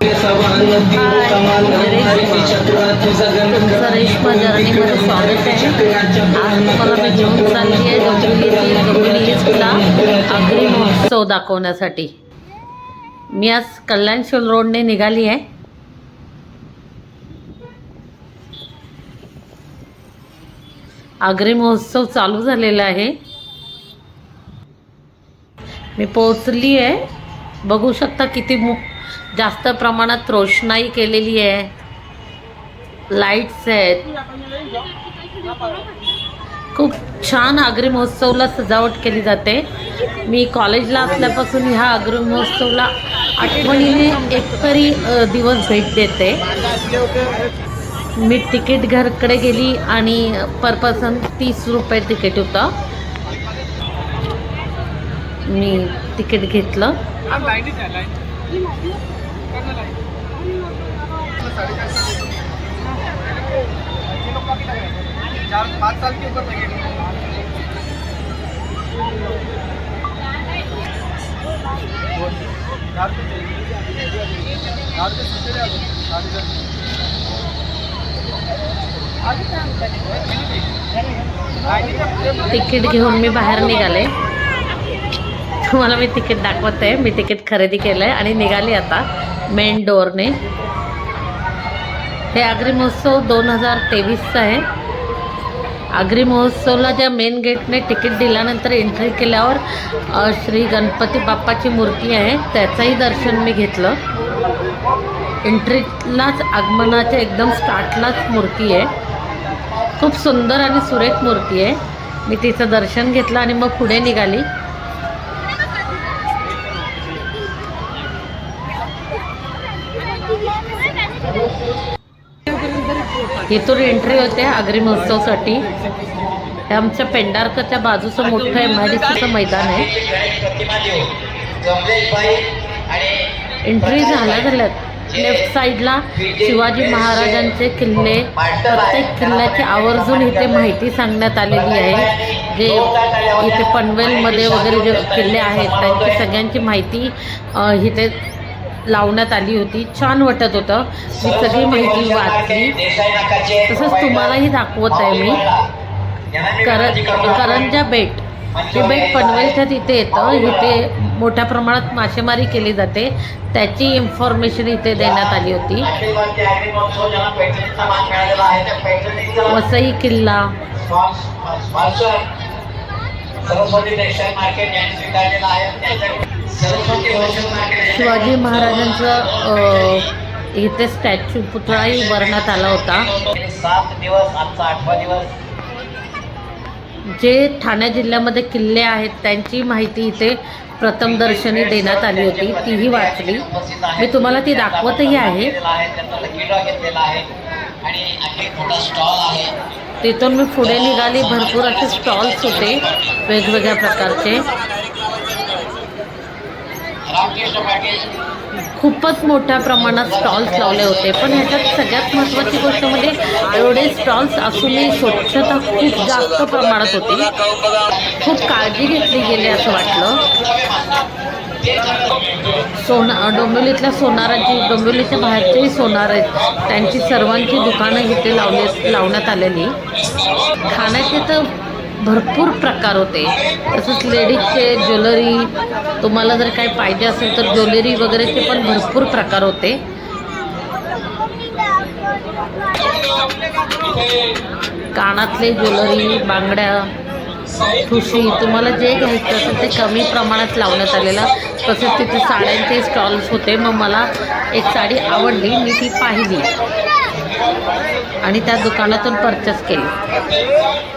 तुमचं रेश्मा जर्नीमध्ये स्वागत आहे आज तुम्हाला मी घेऊन चालली आहे डोंबिवली हिल्सला महोत्सव दाखवण्यासाठी. मी आज कल्याणशील रोडने निघाली आहे. आग्री महोत्सव चालू झालेला आहे. मी पोचली आहे. बघू शकता किती मु जास्त प्रमाणात रोषणाई केलेली आहे. लाईट्स आहेत. खूप छान आगरी महोत्सवला सजावट केली जाते. मी कॉलेजला असल्यापासून ह्या आगरी महोत्सवला आठवणीने एक तरी दिवस भेट देते. मी तिकीट घरकडे गेली आणि पर पर्सन तीस रुपये तिकीट होतं. मी तिकीट घेतलं. चार पाँच साल के ऊपर लगेगा चार पे चार पे तिकीट घेऊन मी बाहेर निघाले. तुम्हाला मी तिकीट दाखवत. आहे मी तिकीट खरेदी केलं आहे आणि निघाली आता. मेन डोअरने हे आगरी महोत्सव दोन हजार तेवीसचा आहे. आगरी महोत्सवला ज्या मेन गेटने तिकीट दिल्यानंतर एंट्री केल्यावर श्री गणपती बाप्पाची मूर्ती आहे. त्याचंही दर्शन मी घेतलं. एंट्रीलाच आगमनाच्या एकदम स्टार्टलाच मूर्ती आहे. खूप सुंदर आणि सुरेख मूर्ती आहे. मी तिचं दर्शन घेतलं आणि मग पुढे निघाली. इथून एंट्री होते आगरी महोत्सवसाठी. हे आमच्या पेंडारकच्या बाजूचं मोठं एम आय डी सीचं मैदान आहे. एंट्री झाल्या झाल्यात लेफ्ट साईडला शिवाजी महाराजांचे किल्ले प्रत्येक किल्ल्याची आवर्जून इथे माहिती सांगण्यात आलेली आहे. जे इथे पनवेलमध्ये वगैरे जे किल्ले आहेत त्यांची सगळ्यांची माहिती इथे लावण्यात आली होती. छान वाटत होतं. मी सगळी माहिती वाचली. तसंच तुम्हालाही दाखवत आहे मी. कर करंजा बेट हे बेट पनवेलच्या तिथे येतं इथे मोठ्या प्रमाणात मासेमारी केली जाते. त्याची इन्फॉर्मेशन इथे देण्यात आली होती. वसई किल्ला. सरस्वती टेक्सटाईल मार्केट यांनी स्वीकारलेलं आहे. शिवाजी महाराजांचं इथे स्टॅच्यू पुतळाही उभारण्यात आला होता. सात दिवस आजचा आठवा दिवस जे ठाणे जिल्ह्यामध्ये किल्ले आहेत त्यांची माहिती इथे प्रथमदर्शनी देण्यात आली होती. तीही वाचली. मी तुम्हाला ती दाखवतही आहे. तिथून मी पुढे निघाली. भरपूर असे स्टॉल्स होते वेगवेगळ्या प्रकारचे. खूपच मोठ्या प्रमाणात स्टॉल्स लावले होते. पण ह्याच्यात सगळ्यात महत्त्वाची गोष्ट म्हणजे एवढे स्टॉल्स असूनही स्वच्छता खूप जास्त प्रमाणात होती. खूप काळजी घेतली गेली असं वाटलं. सोना डोंबिवलीतल्या सोनाराची डोंबिवलीच्या बाहेरचेही सोनार आहेत. त्यांची सर्वांची दुकानं इथे लावले लावण्यात आलेली. खाण्याचे तर भरपूर प्रकार होते. तसंच लेडीजचे ज्वेलरी तुम्हाला जर काही पाहिजे असेल तर ज्वेलरी वगैरेचे पण भरपूर प्रकार होते. कानातले ज्वेलरी बांगड्या ठुशी तुम्हाला जे घ्यायचं असेल ते कमी प्रमाणात लावण्यात आलेलं. तसेच तिथे साड्यांचे स्टॉल्स होते. मग मला एक साडी आवडली मी ती पाहिली. आणि त्या दुकानातून परचेस केली.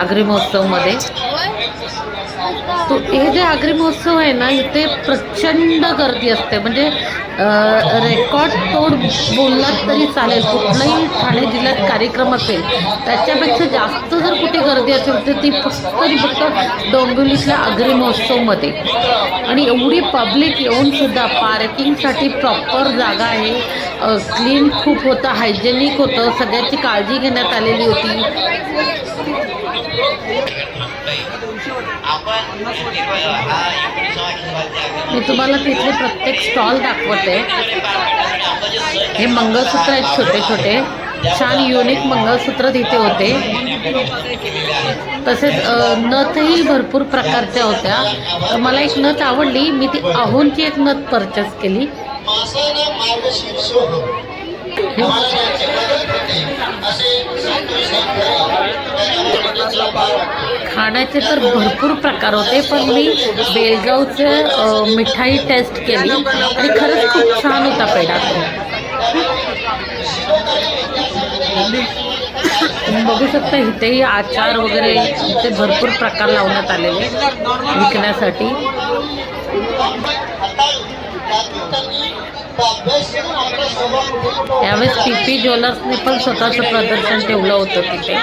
आगरी महोत्सवमध्ये? तो हे जे अग्रिमहोत्सव महोत्सव आहे ना इथे प्रचंड गर्दी असते. म्हणजे रेकॉर्ड तोड बोललात तरी चालेल. कुठलाही ठाणे जिल्ह्यात कार्यक्रम असेल त्याच्यापेक्षा जास्त जर कुठे गर्दी असेल तर ती फक्त फक्त डोंबिवलीतल्या अग्रिमहोत्सवमध्ये आणि एवढी पब्लिक येऊन सुद्धा पार्किंगसाठी प्रॉपर जागा आहे. क्लीन खूप होतं हायजेनिक होतं सगळ्याची काळजी घेण्यात आलेली होती. मी तुम्हाला तिथले प्रत्येक स्टॉल दाखवते. हे मंगळसूत्र आहेत छोटे छोटे. छान युनिक मंगळसूत्र तिथे होते. तसेच नथही भरपूर प्रकारच्या होत्या. तर मला एक नथ आवडली. मी ती आहूनची एक नथ परचेस केली. खाण्याचे तर भरपूर प्रकार होते पण मी बेळगावचं मिठाई टेस्ट केली आणि खरंच खूप छान होता पेढा. बघू शकता इथेही आचार वगैरे इथे भरपूर प्रकार लावण्यात आलेले विकण्यासाठी. यावेळेस पी पी ज्वेलर्सने पण स्वतःचं प्रदर्शन ठेवलं होतं तिथे.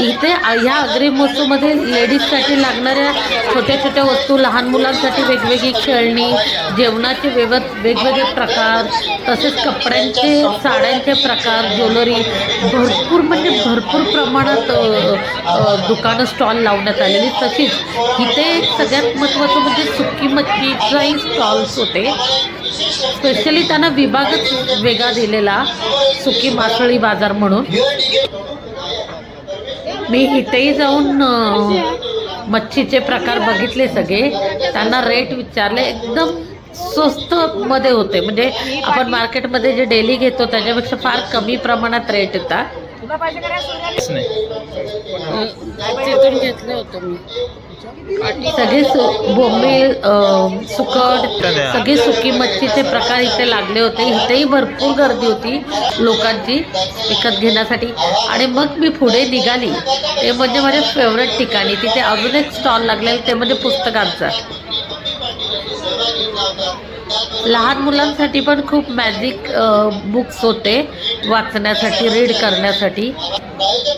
इथे ह्या अग्री महोत्सवमध्ये लेडीजसाठी लागणाऱ्या छोट्या छोट्या वस्तू लहान मुलांसाठी वेगवेगळी खेळणी जेवणाचे वेव वेगवेगळे प्रकार तसेच कपड्यांचे साड्यांचे प्रकार ज्वेलरी भरपूर म्हणजे भरपूर प्रमाणात दुकानं स्टॉल लावण्यात आलेली. तशीच इथे सगळ्यात महत्त्वाचं म्हणजे सुकी मच्छीचाही स्टॉल्स होते. स्पेशली त्यांना विभागच वेगळा दिलेला सुकी मासळी बाजार म्हणून. मी इथेही जाऊन मच्छीचे प्रकार बघितले सगळे. त्यांना रेट विचारले. एकदम स्वस्त मध्ये होते. म्हणजे आपण मार्केटमध्ये जे डेली घेतो त्याच्यापेक्षा फार कमी प्रमाणात रेट येतात. तिथून घेतलं होतं मी. सगळे अ, सुकट सगळे सुकी मच्छीचे प्रकार इथे लागले होते. इथेही भरपूर गर्दी होती लोकांची विकत घेण्यासाठी. आणि मग मी पुढे निघाली. ते म्हणजे माझ्या फेवरेट ठिकाणी. तिथे अजून एक स्टॉल लागलेला ते म्हणजे पुस्तकांचा. लहान मुलांसाठी पण खूप मॅजिक बुक्स होते वाचण्यासाठी रीड करण्यासाठी.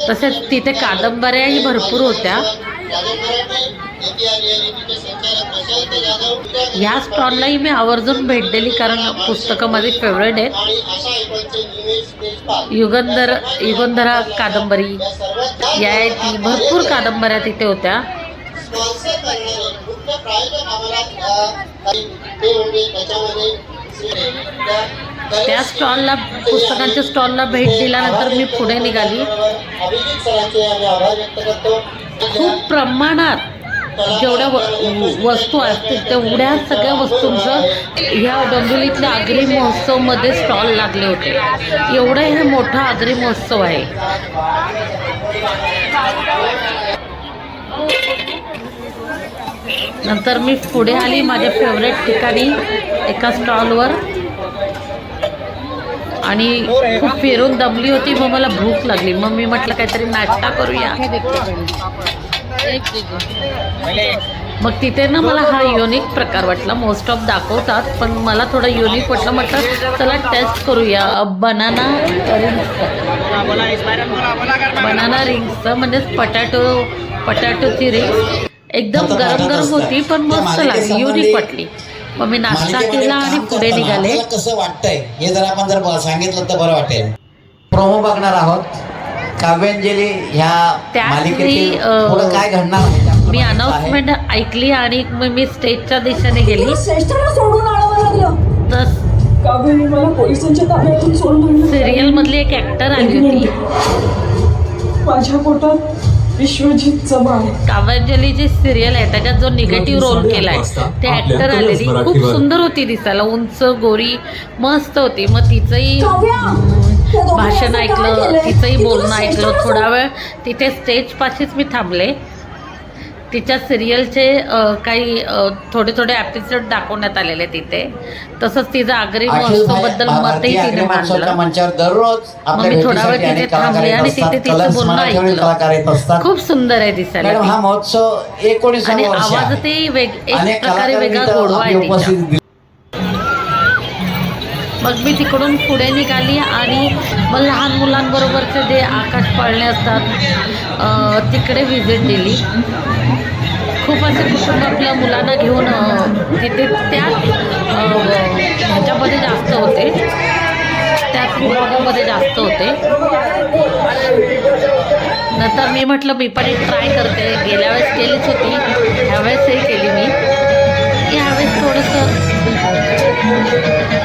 तसेच तिथे कादंबऱ्याही भरपूर होत्या. ह्या स्टॉललाही मी आवर्जून भेट दिली कारण पुस्तकं माझी फेवरेट आहेत. युगंधर युगंधरा कादंबरी या ती भरपूर कादंबऱ्या तिथे होत्या. त्या स्टॉलला पुस्तकांच्या स्टॉलला भेट दिल्यानंतर मी पुढे निघाली. खूप प्रमाणात जेवढ्या वस्तू असतील तेवढ्या सगळ्या वस्तूंचं ह्या डोंबिवलीतल्या आगरी महोत्सवमध्ये स्टॉल लागले होते. एवढं हे मोठा आगरी महोत्सव आहे. नंतर मी पुढे आली माझ्या फेवरेट ठिकाणी एका स्टॉलवर आणि खूप फिरून दमली होती मग मला भूक लागली. मग मी म्हटलं काहीतरी नाश्ता करूया. मग तिथे ना मला हा युनिक प्रकार वाटला. मोस्ट ऑफ दाखवतात पण मला थोडं युनिक वाटलं. म्हटलं चला टेस्ट करूया. बनाना बनाना रिंग्सचं म्हणजेच पटॅटो पटॅटोची रिंग्स एकदम गरम गरम होती पण मस्त लागली. युनिक वाटली. मग मी नाश्ता केला आणि पुढे निघाले. कसं वाटतंय हे जर आपण जर सांगितलं तर बरं वाटेल. प्रोमो बघणार आहोत. काव्यांजली ह्या त्याच मालिकेतील वेळी, अं, पुढं काय घडणार मी. अनाउन्समेंट ऐकली आणि मग मी स्टेजच्या दिशेने गेली. तर सिरियल मधली एक ऍक्टर आली होती. माझ्या पोटात विश्वजित चव्हाण. काव्यांजली जी सिरियल आहे त्याच्यात जो निगेटिव्ह रोल केलाय. ते ऍक्टर आलेली खूप सुंदर होती दिसायला उंच गोरी मस्त होती. मग तिचंही भाषण ऐकलं तिचंही बोलणं ऐकलं थोडा वेळ. तिथे स्टेज पाशीच मी थांबले. तिच्या सिरियलचे काही थोडे थोडे एपिसोड दाखवण्यात आलेले तिथे तसंच तिचं आगरी महोत्सवबद्दल मतही तिने मांडलं दररोज मग मी थोडा वेळ तिथे थांबले आणि. तिथे तिचं बोलणं ऐकलं. खूप सुंदर आहे दिसायला ती. हा महोत्सव आणि आहे. आवाजही वेग एक प्रकारे वेगळा गोडवा आहे. मग मी तिकडून पुढे निघाली आणि मग लहान मुलांबरोबरचे जे आकाश पाळणे असतात तिकडे व्हिजिट दिली. खूप असे कुटुंब आपल्या मुलांना घेऊन तिथे त्या ह्याच्यामध्ये जास्त होते. त्याच विभागामध्ये जास्त होते. नंतर मी म्हटलं मी पण एक ट्राय करते. गेल्या वेळेस केलीच होती. ह्यावेळेसही केली मी. ह्यावेळेस थोडंसं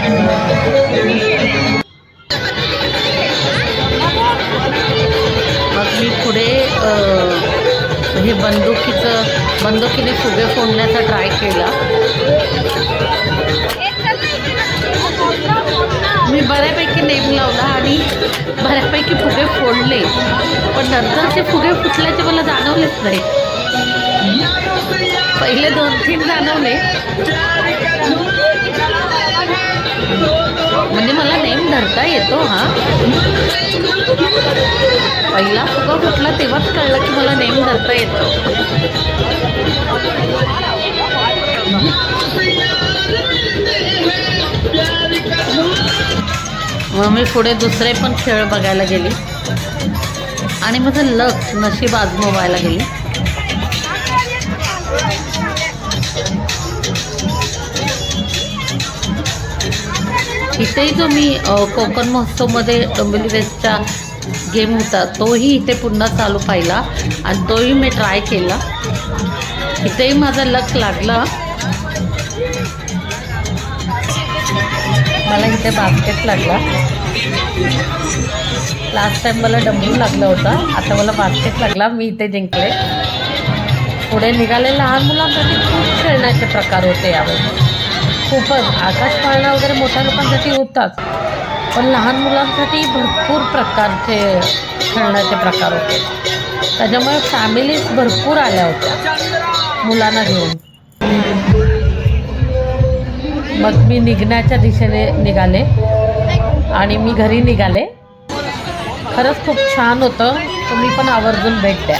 मग मी पुढे हे बंदुकीचं बंदुकीने फुगे फोडण्याचा ट्राय केला. मी बऱ्यापैकी नेम लावला आणि बऱ्यापैकी फुगे फोडले. पण नंतर ते फुगे फुटल्याचे मला जाणवलेच नाही. पहिले दोन तीन जाणवले. म्हणजे मला नेम धरता येतो हा. पहिला फुगा फुटला तेव्हाच कळलं की मला नेम धरता येतो. मग मी पुढे दुसरे पण खेळ बघायला गेली. आणि माझं लक्ष नशीब आजमवायला गेली. इथेही जो मी कोकण महोत्सवमध्ये डोंबिवली वेस्टचा गेम होता तोही इथे पुन्हा चालू पाहिला आणि तोही मी ट्राय केला. इथेही माझा लक लागला. मला इथे बास्केट लागला. लास्ट टाइम मला डमरू लागला होता आता मला बास्केट लागला मी इथे जिंकले. पुढे निघाले लहान मुलांसाठी खूप खेळण्याचे प्रकार होते यावेळी. खूपच. आकाशपाळणा वगैरे मोठ्या लोकांसाठी होताच. पण लहान मुलांसाठी भरपूर प्रकारचे खेळण्याचे प्रकार होते. त्याच्यामुळे फॅमिलीज भरपूर आल्या होत्या. मुलांना घेऊन. मग मी निघण्याच्या दिशेने निघाले. आणि मी घरी निघाले. खरंच खूप छान होतं. तुम्ही पण आवर्जून भेट द्या.